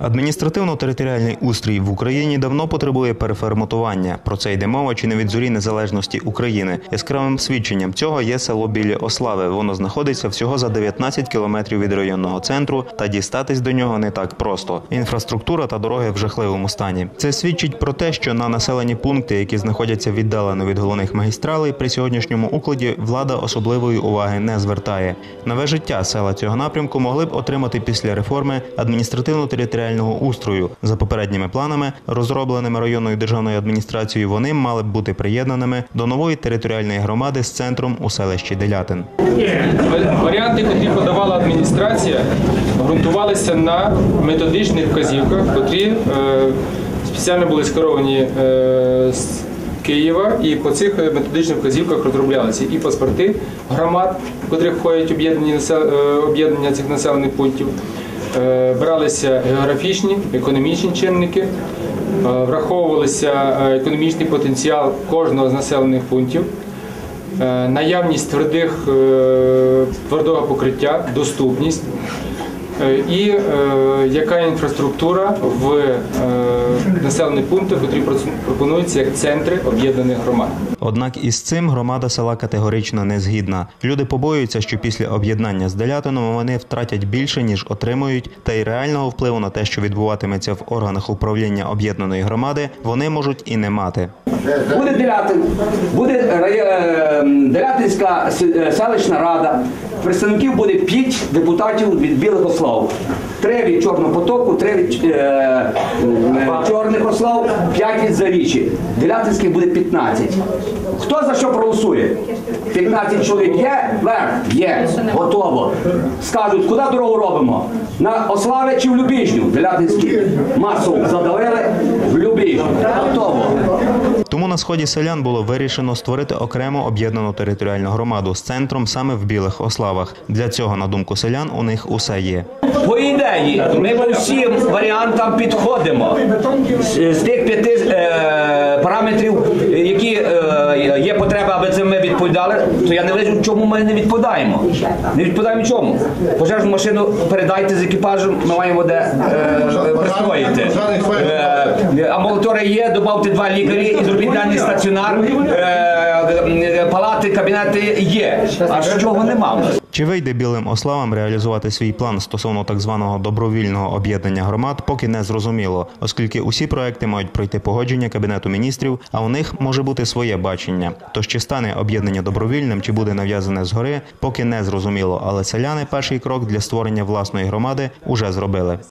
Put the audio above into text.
Адміністративно-територіальний устрій в Україні давно потребує переформатування. Про це йде мова чи не від зорі незалежності України. Яскравим свідченням цього є село Білі Ослави. Воно знаходиться всього за 19 кілометрів від районного центру, та дістатись до нього не так просто. Інфраструктура та дороги в жахливому стані. Це свідчить про те, що на населені пункти, які знаходяться віддалено від головних магістралей, при сьогоднішньому укладі влада особливої уваги не звертає. Нове життя села цього напрямку могли б отримати після реформи адміністративно-територіального устрою. За попередніми планами, розробленими районною державною адміністрацією, вони мали б бути приєднаними до нової територіальної громади з центром у селищі Делятин. Варіанти, які подавала адміністрація, ґрунтувалися на методичних вказівках, котрі е, спеціально були скеровані е, з Києва, і по цих методичних вказівках розроблялися і паспорти громад, в котрих входять е, об'єднання цих населених пунктів. Е, Бралися географічні, економічні чинники, е, враховувалися е, економічний потенціал кожного з населених пунктів. Наявність твердих, твердого покриття, доступність і е, яка інфраструктура в е, населених пунктах, які пропонуються як центри об'єднаних громад. Однак із цим громада села категорично не згідна. Люди побоюються, що після об'єднання з Делятином вони втратять більше ніж отримують, та й реального впливу на те, що відбуватиметься в органах управління об'єднаної громади, вони можуть і не мати. Буде Делятин, буде е, Делятинська е, селищна рада. Представників буде п'ять депутатів від Білих Ослав. Три від Чорного потоку, три від е, е, Чорних Ослав, п'ять від Зарічі. Делятинських буде 15. Хто за що проголосує? 15 чоловік є? Верх? Є. Готово. Скажуть, куди дорогу робимо? На Ославе чи в Любіжню? Делятинські масово задавили в Любіжню. На сході селян було вирішено створити окрему об'єднану територіальну громаду з центром саме в Білих Ославах. Для цього, на думку селян, у них усе є. По ідеї, ми по всім варіантам підходимо. З, з тих п'яти е, параметрів, які е, є потреба, аби це ми відповідали, то я не вижу, чому ми не відповідаємо. Не відповідаємо чому. Пожежну машину передайте з екіпажем, ми маємо де е, пристроїти. Е, амбулаторія є, додавте два лікарі і зробіть даний стаціонар. Е, палати, кабінети є. А чого нема? Чи вийде білим ославам реалізувати свій план стосовно так званого добровільного об'єднання громад, поки не зрозуміло, оскільки усі проекти мають пройти погодження кабінету міністрів, а у них може бути своє бачення. Тож чи стане об'єднання добровільним, чи буде нав'язане згори, поки не зрозуміло. Але селяни перший крок для створення власної громади уже зробили.